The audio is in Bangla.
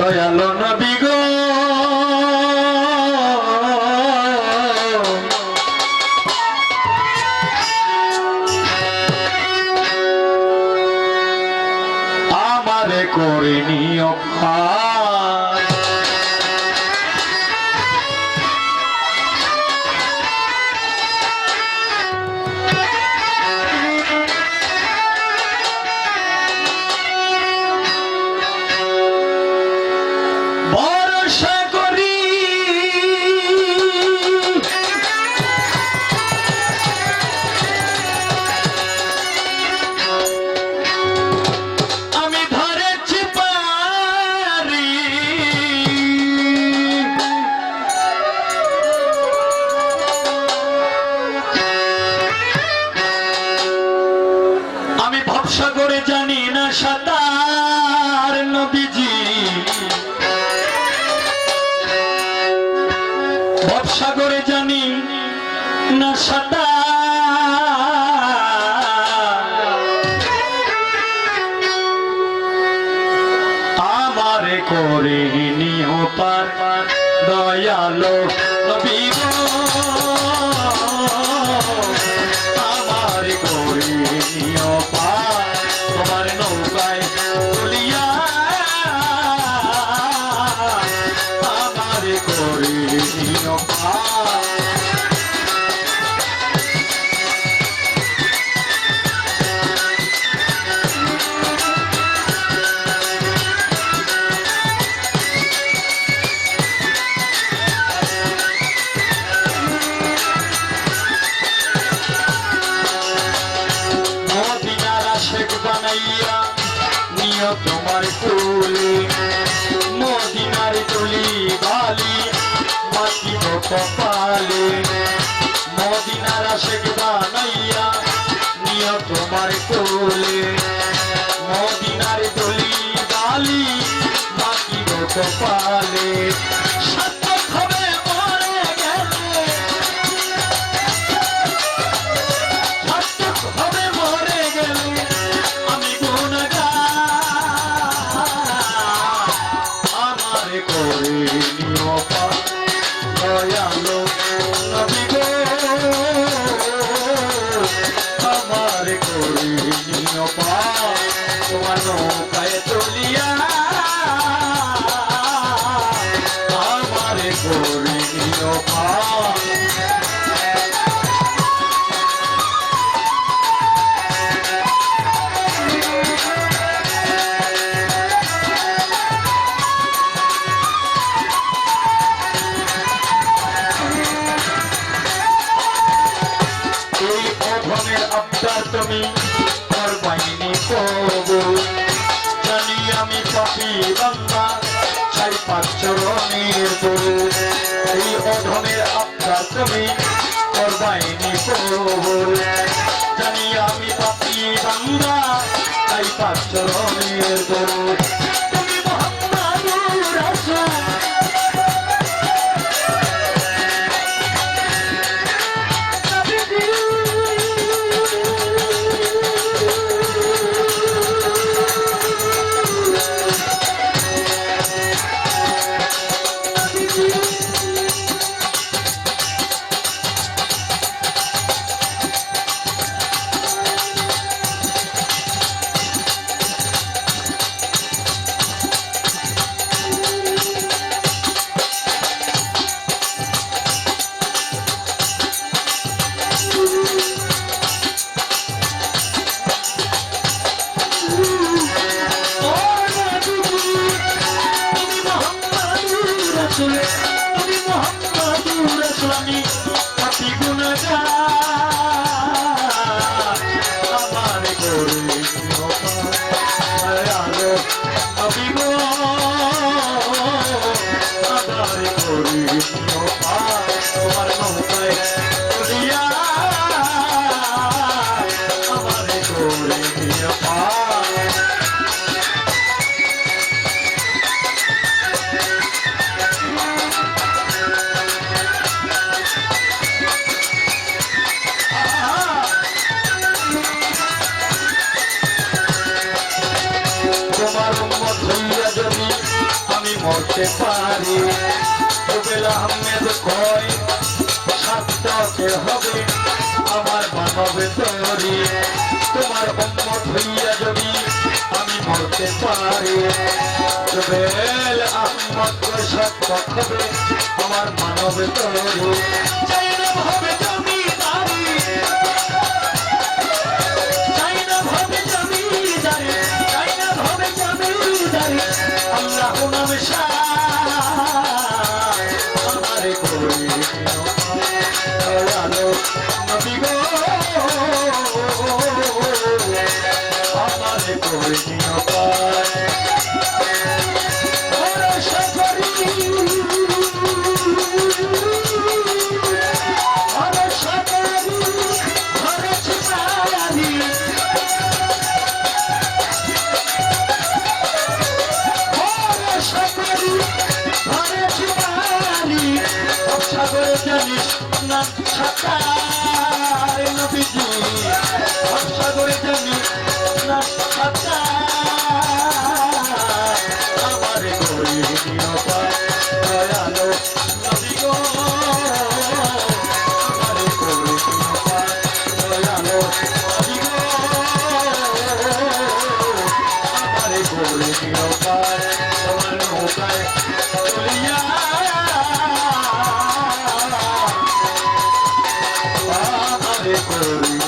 দয়ালো নবী গো। আমারে করে নিও করে জানি না সাঁতার। আমারে করে নিও পার দয়ালো নবী মদিনারা শেখ বানাইয়া নিয় তোমার কোলে। মদিনার তুলি বালি মাটিব কপালে করবাইনি জানি আমি পাপি বাংলা চাই পাঁচ চরণের গরু এই অধমের আবদার তুমি করবাইনি কবুল জানি আমি পাপি বাংলা চাই পাঁচ চরণের গরু মরতে পারি, রুবেল আহমেদ কয় সাতটাকে হবে আমার মানবে তরি। তোমার উম্মত হইয়া যদি আমি মরতে পারি, রুবেল আহমদ কয় সাতটা হবে আমার মানবে তরি। হবে না নবীজি। আমারে করি